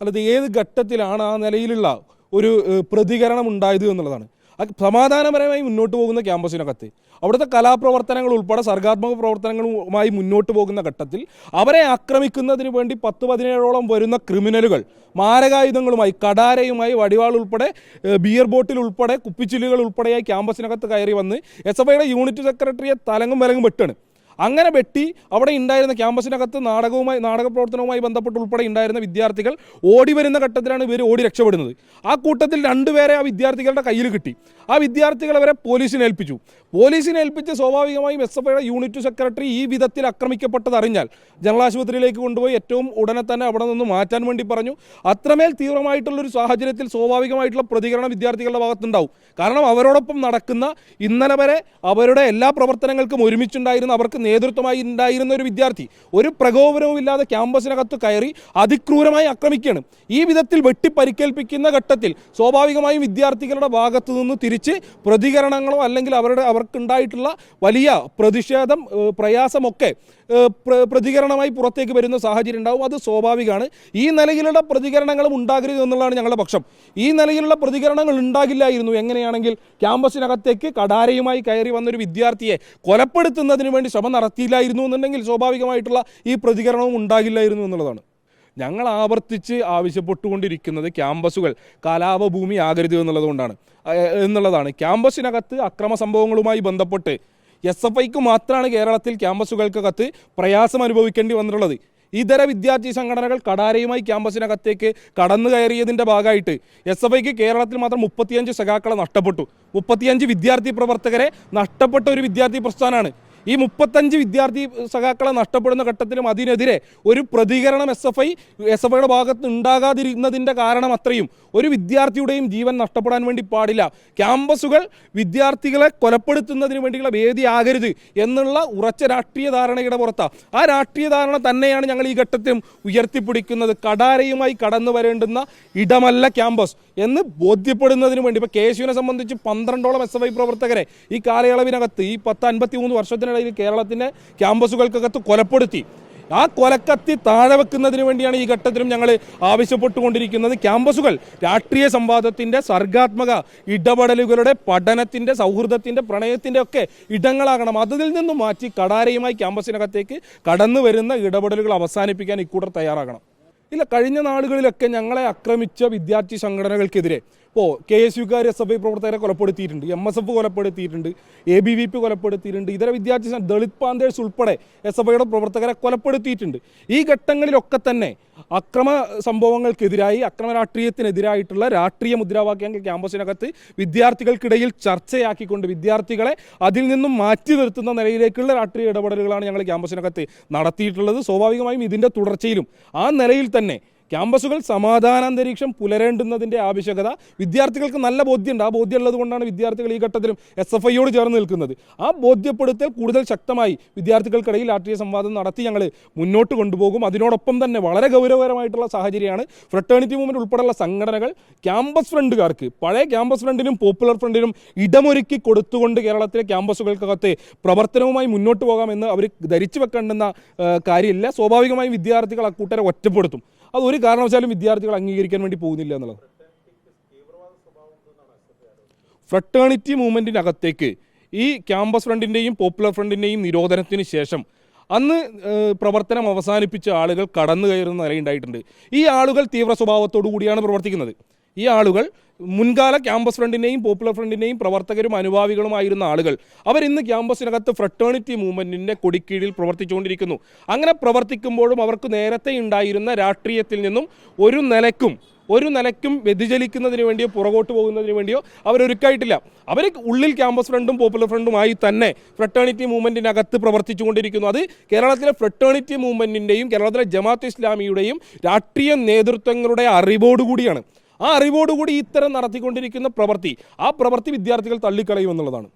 അല്ലാതെ ഏത് ഘട്ടത്തിലാണ് ആ നിലയിലുള്ള ഒരു പ്രതികരണം ഉണ്ടായത് എന്നുള്ളതാണ്. സമാധാനപരമായി മുന്നോട്ട് പോകുന്ന ക്യാമ്പസിനകത്ത് അവിടുത്തെ കലാപ്രവർത്തനങ്ങൾ ഉൾപ്പെടെ സർഗാത്മക പ്രവർത്തനങ്ങളുമായി മുന്നോട്ട് പോകുന്ന ഘട്ടത്തിൽ അവരെ ആക്രമിക്കുന്നതിന് വേണ്ടി പത്ത് പതിനേഴോളം വരുന്ന ക്രിമിനലുകൾ മാരകായുധങ്ങളുമായി കടാരയുമായി വടിവാൾ ഉൾപ്പെടെ ബിയർ ബോട്ടിൽ ഉൾപ്പെടെ കുപ്പിച്ചില്ലുകൾ ഉൾപ്പെടെയായി ക്യാമ്പസിനകത്ത് കയറി വന്ന് എസ് എഫ് ഐയുടെ യൂണിറ്റ് സെക്രട്ടറിയെ തലങ്ങും വിലങ്ങും വെട്ടാണ്. അങ്ങനെ വെട്ടി അവിടെ ഉണ്ടായിരുന്ന ക്യാമ്പസിനകത്ത് നാടകവുമായി നാടക പ്രവർത്തനവുമായി ബന്ധപ്പെട്ട് ഉൾപ്പെടെ ഉണ്ടായിരുന്ന വിദ്യാർത്ഥികൾ ഓടി വരുന്ന ഘട്ടത്തിലാണ് ഇവർ ഓടി രക്ഷപ്പെടുന്നത്. ആ കൂട്ടത്തിൽ രണ്ടുപേരെ ആ വിദ്യാർത്ഥികളുടെ കയ്യിൽ കിട്ടി. ആ വിദ്യാർത്ഥികൾ അവരെ പോലീസിനെ ഏൽപ്പിച്ചു. പോലീസിനെ ഏൽപ്പിച്ച് സ്വാഭാവികമായും എസ് എഫ് ഐയുടെ യൂണിറ്റ് സെക്രട്ടറി ഈ വിധത്തിൽ ആക്രമിക്കപ്പെട്ടത് അറിഞ്ഞാൽ ജനറൽ ആശുപത്രിയിലേക്ക് കൊണ്ടുപോയി ഏറ്റവും ഉടനെ തന്നെ അവിടെ നിന്ന് മാറ്റാൻ വേണ്ടി പറഞ്ഞു. അത്രമേൽ തീവ്രമായിട്ടുള്ളൊരു സാഹചര്യത്തിൽ സ്വാഭാവികമായിട്ടുള്ള പ്രതികരണം വിദ്യാർത്ഥികളുടെ ഭാഗത്തുണ്ടാവും. കാരണം അവരോടൊപ്പം നടക്കുന്ന ഇന്നലെ വരെ അവരുടെ എല്ലാ പ്രവർത്തനങ്ങൾക്കും ഒരുമിച്ചുണ്ടായിരുന്ന അവർക്ക് നേതൃത്വമായി ഉണ്ടായിരുന്ന ഒരു വിദ്യാർത്ഥി ഒരു പ്രകോപനവും ഇല്ലാതെ ക്യാമ്പസിനകത്ത് കയറി അതിക്രൂരമായി ആക്രമിക്കുകയാണ്. ഈ വിധത്തിൽ വെട്ടിപ്പരിക്കേൽപ്പിക്കുന്ന ഘട്ടത്തിൽ സ്വാഭാവികമായും വിദ്യാർത്ഥികളുടെ ഭാഗത്തു നിന്ന് തിരിച്ച് പ്രതികരണങ്ങളോ അല്ലെങ്കിൽ അവരുടെ അവർക്കുണ്ടായിട്ടുള്ള വലിയ പ്രതിഷേധം പ്രയാസമൊക്കെ പ്രതികരണമായി പുറത്തേക്ക് വരുന്ന സാഹചര്യം ഉണ്ടാവും. അത് സ്വാഭാവികമാണ്. ഈ നിലയിലുള്ള പ്രതികരണങ്ങളും ഉണ്ടാകരുത് എന്നുള്ളതാണ് ഞങ്ങളുടെ പക്ഷം. ഈ നിലയിലുള്ള പ്രതികരണങ്ങൾ ഉണ്ടാകില്ലായിരുന്നു. എങ്ങനെയാണെങ്കിൽ ക്യാമ്പസിനകത്തേക്ക് കടാരയുമായി കയറി വന്നൊരു വിദ്യാർത്ഥിയെ കൊലപ്പെടുത്തുന്നതിന് വേണ്ടി ശ്രമം നടത്തിയില്ലായിരുന്നു എന്നുണ്ടെങ്കിൽ സ്വാഭാവികമായിട്ടുള്ള ഈ പ്രതികരണവും ഉണ്ടാകില്ലായിരുന്നു എന്നുള്ളതാണ്. ഞങ്ങൾ ആവർത്തിച്ച് ആവശ്യപ്പെട്ടുകൊണ്ടിരിക്കുന്നത് ക്യാമ്പസുകൾ കലാപഭൂമി ആകരുത് എന്നുള്ളതുകൊണ്ടാണ്. എന്നുള്ളതാണ്. ക്യാമ്പസിനകത്ത് അക്രമ സംഭവങ്ങളുമായി ബന്ധപ്പെട്ട് എസ് എഫ് ഐക്ക് മാത്രമാണ് കേരളത്തിൽ ക്യാമ്പസുകൾക്കകത്ത് പ്രയാസം അനുഭവിക്കേണ്ടി വന്നിട്ടുള്ളത്. ഇതര വിദ്യാർത്ഥി സംഘടനകൾ കടാരയുമായി ക്യാമ്പസിനകത്തേക്ക് കടന്നു കയറിയതിന്റെ ഭാഗമായിട്ട് എസ് എഫ് ഐക്ക് കേരളത്തിൽ മാത്രം മുപ്പത്തിയഞ്ച് സഖാക്കളെ നഷ്ടപ്പെട്ടു. മുപ്പത്തിയഞ്ച് വിദ്യാർത്ഥി പ്രവർത്തകരെ നഷ്ടപ്പെട്ട ഒരു വിദ്യാർത്ഥി പ്രസ്ഥാനമാണ് ഈ മുപ്പത്തഞ്ച് വിദ്യാർത്ഥി സഖാക്കളെ നഷ്ടപ്പെടുന്ന ഘട്ടത്തിലും അതിനെതിരെ ഒരു പ്രതികരണം S F I S F ഐയുടെ ഭാഗത്ത് ഉണ്ടാകാതിരുന്നതിന്റെ കാരണം അത്രയും. ഒരു വിദ്യാർത്ഥിയുടെയും ജീവൻ നഷ്ടപ്പെടാൻ വേണ്ടി പാടില്ല. ക്യാമ്പസുകൾ വിദ്യാർത്ഥികളെ കൊലപ്പെടുത്തുന്നതിന് വേണ്ടിയുള്ള വേദിയാകരുത് എന്നുള്ള ഉറച്ച രാഷ്ട്രീയ ധാരണയുടെ പുറത്താണ് ആ രാഷ്ട്രീയ ധാരണ തന്നെയാണ് ഞങ്ങൾ ഈ ഘട്ടത്തിലും ഉയർത്തിപ്പിടിക്കുന്നത്. കടാരയുമായി കടന്നു വരേണ്ടുന്ന ഇടമല്ല ക്യാമ്പസ്. എന്ന് ബോധ്യപ്പെടുന്നതിന് വേണ്ടി ഇപ്പോൾ കെ സംബന്ധിച്ച് പന്ത്രണ്ടോളം എസ് എഫ് ഐ പ്രവർത്തകരെ ഈ കാലയളവിനകത്ത് ഈ പത്ത് അൻപത്തി മൂന്ന് വർഷത്തിനിടയിൽ കേരളത്തിന്റെ ക്യാമ്പസുകൾക്കകത്ത് കൊലപ്പെടുത്തി. ആ കൊലക്കത്തി താഴെ വെക്കുന്നതിന് വേണ്ടിയാണ് ഈ ഘട്ടത്തിലും ഞങ്ങൾ ആവശ്യപ്പെട്ടുകൊണ്ടിരിക്കുന്നത്. ക്യാമ്പസുകൾ രാഷ്ട്രീയ സംവാദത്തിന്റെ സർഗാത്മക ഇടപെടലുകളുടെ പഠനത്തിന്റെ സൗഹൃദത്തിന്റെ പ്രണയത്തിന്റെ ഒക്കെ ഇടങ്ങളാകണം. അതിൽ നിന്നും മാറ്റി കടാരയുമായി ക്യാമ്പസിനകത്തേക്ക് കടന്നു വരുന്ന ഇടപെടലുകൾ അവസാനിപ്പിക്കാൻ ഇക്കൂട്ടർ തയ്യാറാകണം. ഇല്ല കഴിഞ്ഞ നാളുകളിലൊക്കെ ഞങ്ങളെ ആക്രമിച്ച വിദ്യാർത്ഥി സംഘടനകൾക്കെതിരെ. ഇപ്പോൾ കെ എസ് യുക്കാർ എസ് എഫ് ഐ പ്രവർത്തകരെ കൊലപ്പെടുത്തിയിട്ടുണ്ട് എം എസ് എഫ് കൊലപ്പെടുത്തിയിട്ടുണ്ട് എ ബി വി പി കൊലപ്പെടുത്തിയിട്ടുണ്ട് ഇതര വിദ്യാർത്ഥി ദളിത് പാന്തേഴ്സ് ഉൾപ്പെടെ എസ് എഫ് ഐയുടെ പ്രവർത്തകരെ കൊലപ്പെടുത്തിയിട്ടുണ്ട്. ഈ ഘട്ടങ്ങളിലൊക്കെ തന്നെ അക്രമ സംഭവങ്ങൾക്കെതിരായി അക്രമ രാഷ്ട്രീയത്തിനെതിരായിട്ടുള്ള രാഷ്ട്രീയ മുദ്രാവാക്യങ്ങൾ ക്യാമ്പസിനകത്ത് വിദ്യാർത്ഥികൾക്കിടയിൽ ചർച്ചയാക്കിക്കൊണ്ട് വിദ്യാർത്ഥികളെ അതിൽ നിന്നും മാറ്റി നിർത്തുന്ന നിലയിലേക്കുള്ള രാഷ്ട്രീയ ഇടപെടലുകളാണ് ഞങ്ങൾ ക്യാമ്പസിനകത്ത് നടത്തിയിട്ടുള്ളത്. സ്വാഭാവികമായും ഇതിന്റെ തുടർച്ചയിലും ആ നിലയിൽ തന്നെ tēnei. ക്യാമ്പസുകൾ സമാധാനാന്തരീക്ഷം പുലരേണ്ടുന്നതിന്റെ ആവശ്യകത. വിദ്യാർത്ഥികൾക്ക് നല്ല ബോധ്യമുണ്ട്. ആ ബോധ്യം കൊണ്ടാണ് വിദ്യാർത്ഥികൾ ഈ ഘട്ടത്തിലും എസ് എഫ് ഐയോട് ചേർന്ന് നിൽക്കുന്നത്. ആ ബോധ്യപ്പെടുത്തൽ കൂടുതൽ ശക്തമായി വിദ്യാർത്ഥികൾക്കിടയിൽ രാഷ്ട്രീയ സംവാദം നടത്തി ഞങ്ങൾ മുന്നോട്ട് കൊണ്ടുപോകും. അതിനോടൊപ്പം തന്നെ വളരെ ഗൗരവകരമായിട്ടുള്ള സാഹചര്യമാണ് ഫ്രട്ടേണിറ്റി മൂവ്മെന്റ് ഉൾപ്പെടെയുള്ള സംഘടനകൾ ക്യാമ്പസ് ഫ്രണ്ടുകാർക്ക് പഴയ ക്യാമ്പസ് ഫ്രണ്ടിനും പോപ്പുലർ ഫ്രണ്ടിനും ഇടമൊരുക്കി കൊടുത്തുകൊണ്ട് കേരളത്തിലെ ക്യാമ്പസുകൾക്കകത്ത് പ്രവർത്തനവുമായി മുന്നോട്ട് പോകാമെന്ന് അവർ ധരിച്ചു വെക്കേണ്ടുന്ന കാര്യമില്ല. സ്വാഭാവികമായും വിദ്യാർത്ഥികൾ അക്കൂട്ടരെ ഒറ്റപ്പെടുത്തും. അത് ഒരു കാരണവശാലും വിദ്യാർത്ഥികൾ അംഗീകരിക്കാൻ വേണ്ടി പോകുന്നില്ല എന്നുള്ളത്. ഫ്രട്ടേണിറ്റി മൂവ്മെന്റിനകത്തേക്ക് ഈ ക്യാമ്പസ് ഫ്രണ്ടിന്റെയും പോപ്പുലർ ഫ്രണ്ടിന്റെയും നിരോധനത്തിന് ശേഷം അന്ന് പ്രവർത്തനം അവസാനിപ്പിച്ച ആളുകൾ കടന്നു കയറുന്ന നിലയുണ്ടായിട്ടുണ്ട്. ഈ ആളുകൾ തീവ്ര സ്വഭാവത്തോടു കൂടിയാണ് പ്രവർത്തിക്കുന്നത്. ഈ ആളുകൾ മുൻകാല ക്യാമ്പസ് ഫ്രണ്ടിന്റെയും പോപ്പുലർ ഫ്രണ്ടിന്റെയും പ്രവർത്തകരും അനുഭാവികളുമായിരുന്ന ആളുകൾ. അവരിന്ന് ക്യാമ്പസിനകത്ത് ഫ്രട്ടേണിറ്റി മൂവ്മെന്റിന്റെ കൊടിക്കീഴിൽ പ്രവർത്തിച്ചുകൊണ്ടിരിക്കുന്നു. അങ്ങനെ പ്രവർത്തിക്കുമ്പോഴും അവർക്ക് നേരത്തെ ഉണ്ടായിരുന്ന രാഷ്ട്രീയത്തിൽ നിന്നും ഒരു നിലക്കും ഒരു നിലയ്ക്കും വ്യതിചലിക്കുന്നതിന് വേണ്ടിയോ പുറകോട്ട് പോകുന്നതിന് വേണ്ടിയോ അവരൊരുക്കായിട്ടില്ല അവർ ഉള്ളിൽ ക്യാമ്പസ് ഫ്രണ്ടും പോപ്പുലർ ഫ്രണ്ടുമായി തന്നെ ഫ്രട്ടേണിറ്റി മൂവ്മെന്റിനകത്ത് പ്രവർത്തിച്ചുകൊണ്ടിരിക്കുന്നു. അത് കേരളത്തിലെ ഫ്രട്ടേണിറ്റി മൂവ്മെന്റിന്റെയും കേരളത്തിലെ ജമാഅത്ത് ഇസ്ലാമിയുടെയും രാഷ്ട്രീയ നേതൃത്വങ്ങളുടെ അറിവോടുകൂടിയാണ്. ആ അറിവോടുകൂടി ഇത്തരം നടത്തിക്കൊണ്ടിരിക്കുന്ന പ്രവൃത്തി ആ പ്രവൃത്തി വിദ്യാർത്ഥികൾ തള്ളിക്കളയും എന്നുള്ളതാണ്.